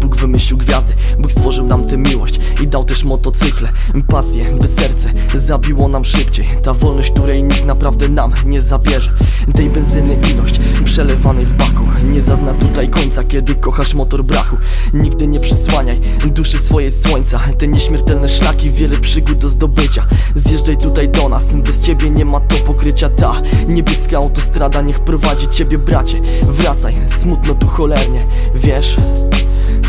Bóg wymyślił gwiazdy Bóg stworzył nam tę miłość I dał też motocykle Pasję, by serce zabiło nam szybciej. Ta wolność, której nikt naprawdę nam nie zabierze. Tej benzyny ilość przelewanej w baku. Nie zazna tutaj końca, kiedy kochasz motor brachu. Nigdy nie przysłaniaj duszy swojej słońca. Te nieśmiertelne szlaki, wiele przygód do zdobycia. Zjeżdżaj tutaj do nas, bez ciebie nie ma to pokrycia. Ta niebieska autostrada niech prowadzi ciebie bracie. Wracaj, smutno tu cholernie, wiesz?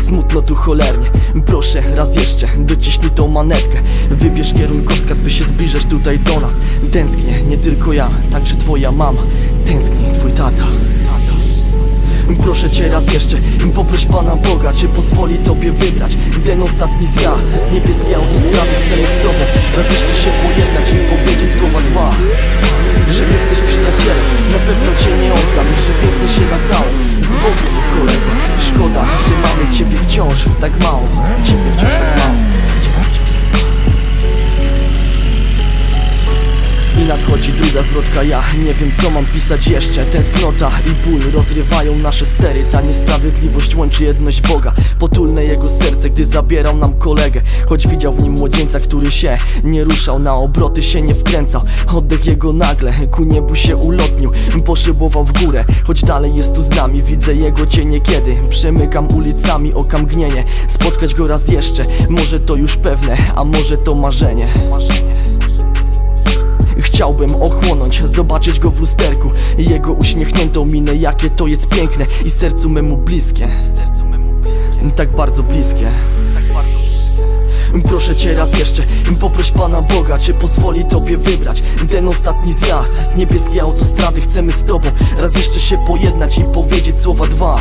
Smutno tu cholernie. Proszę raz jeszcze, dociśnij tą manetkę. Wybierz kierunkowskaz, by się zbliżać tutaj do nas. Tęsknię, nie tylko ja, także twoja mama. Tęskni twój tata. Proszę cię raz jeszcze, poproś Pana Boga Czy pozwoli Tobie wybrać ten ostatni zjazd. Z niebieskiej autostrady chcemy z Tobą Raz jeszcze się pojednać i powiedzieć słowa dwa. Że jesteś przyjacielem, na pewno Cię nie oddam że tak mało. Ciebie wciąż tak mało. I nadchodzi druga zwrotka, ja nie wiem co mam pisać jeszcze. Tęsknota i ból rozrywają nasze stery. Ta niesprawiedliwość łączy jedność Boga. Potulne jego serce, gdy zabierał nam kolegę. Choć widział w nim młodzieńca, który się nie ruszał Na obroty się nie wkręcał. Oddech jego nagle ku niebu się ulotnił Poszybował w górę, choć dalej jest tu z nami Widzę jego cień niekiedy Przemykam ulicami, oka mgnienie. Spotkać go raz jeszcze, może to już pewne A może to marzenie. Chciałbym ochłonąć, zobaczyć go w lusterku. Jego uśmiechniętą minę, jakie to jest piękne. I sercu memu bliskie. Tak bardzo bliskie Proszę cię raz jeszcze, poproś Pana Boga Czy pozwoli Tobie wybrać ten ostatni zjazd Z niebieskiej autostrady. Chcemy z Tobą Raz jeszcze się pojednać i powiedzieć słowa dwa.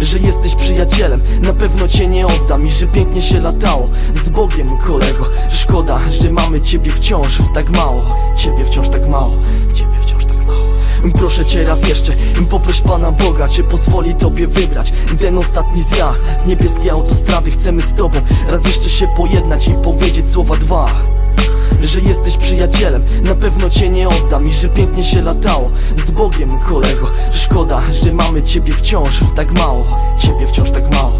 Że jesteś przyjacielem, na pewno cię nie oddam I że pięknie się latało z Bogiem kolego. Szkoda, że mamy ciebie wciąż tak mało Ciebie wciąż tak mało Ciebie wciąż tak mało Proszę cię raz jeszcze, poproś Pana Boga Czy pozwoli Tobie wybrać ten ostatni zjazd. Z niebieskiej autostrady chcemy z Tobą Raz jeszcze się pojednać i powiedzieć słowa dwa. Że jesteś przyjacielem, na pewno cię nie oddam I że pięknie się latało z Bogiem kolego. Szkoda, że mamy ciebie wciąż tak mało Ciebie wciąż tak mało